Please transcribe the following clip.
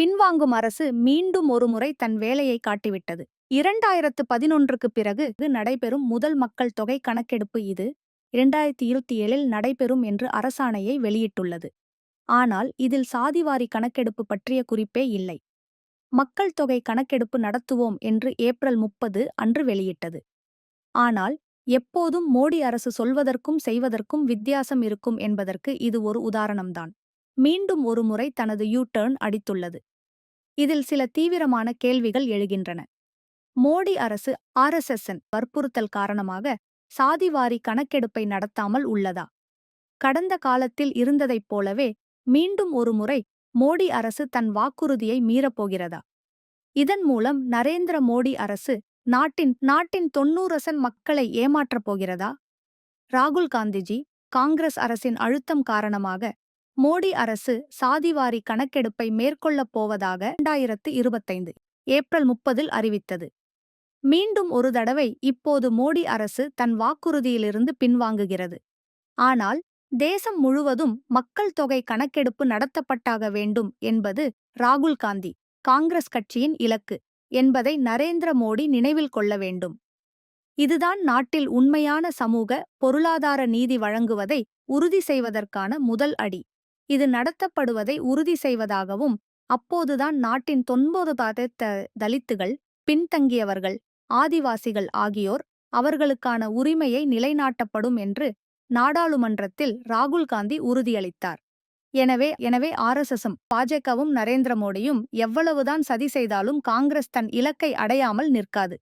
பின்வாங்கும் அரசு மீண்டும் ஒருமுறை தன் வேலையை காட்டிவிட்டது. இரண்டாயிரத்து பதினொன்றுக்கு பிறகு நடைபெறும் முதல் மக்கள் தொகை கணக்கெடுப்பு இது. இரண்டாயிரத்தி இருபத்தி ஏழில் நடைபெறும் என்று அரசாணையை வெளியிட்டுள்ளது. ஆனால் இதில் சாதிவாரி கணக்கெடுப்பு பற்றிய குறிப்பே இல்லை. மக்கள் தொகை கணக்கெடுப்பு நடத்துவோம் என்று ஏப்ரல் முப்பது அன்று வெளியிட்டது. ஆனால் எப்போதும் மோடி அரசு சொல்வதற்கும் செய்வதற்கும் வித்தியாசம் இருக்கும் என்பதற்கு இது ஒரு உதாரணம்தான். மீண்டும் ஒருமுறை தனது யூ டர்ன் அடித்துள்ளது. இதில் சில தீவிரமான கேள்விகள் எழுகின்றன. மோடி அரசு ஆர்எஸ்எஸ்என் வற்புறுத்தல் காரணமாக சாதிவாரி கணக்கெடுப்பை நடத்தாமல் உள்ளதா? கடந்த காலத்தில் இருந்ததைப் போலவே மீண்டும் ஒருமுறை மோடி அரசு தன் வாக்குறுதியை மீறப்போகிறதா? இதன் மூலம் நரேந்திர மோடி அரசு நாட்டின் நாட்டின் தொன்னூரசன் மக்களை ஏமாற்றப் போகிறதா? ராகுல் காந்திஜி காங்கிரஸ் அரசின் அழுத்தம் காரணமாக மோடி அரசு சாதிவாரி கணக்கெடுப்பை மேற்கொள்ளப் போவதாக இரண்டாயிரத்து இருபத்தைந்து ஏப்ரல் முப்பதில் அறிவித்தது. மீண்டும் ஒரு தடவை இப்போது மோடி அரசு தன் வாக்குறுதியிலிருந்து பின்வாங்குகிறது. ஆனால் தேசம் முழுவதும் மக்கள் தொகை கணக்கெடுப்பு நடத்தப்பட்டாக வேண்டும் என்பது ராகுல் காந்தி காங்கிரஸ் கட்சியின் இலக்கு என்பதை நரேந்திர மோடி நினைவில் கொள்ள வேண்டும். இதுதான் நாட்டில் உண்மையான சமூக பொருளாதார நீதி வழங்குவதை உறுதி செய்வதற்கான முதல் அடி. இது நடத்தப்படுவதை உறுதி செய்வதாகவும் அப்போதுதான் நாட்டின் தொன்பது பதத்த தலித்துகள் பின்தங்கியவர்கள் ஆதிவாசிகள் ஆகியோர் அவர்களுக்கான உரிமையை நிலைநாட்டப்படும் என்று நாடாளுமன்றத்தில் ராகுல் காந்தி உறுதியளித்தார். எனவே எனவே ஆர்எஸ்எஸும் பாஜகவும் நரேந்திர மோடியும் எவ்வளவுதான் சதி செய்தாலும் காங்கிரஸ் தன் இலக்கை அடையாமல் நிற்காது.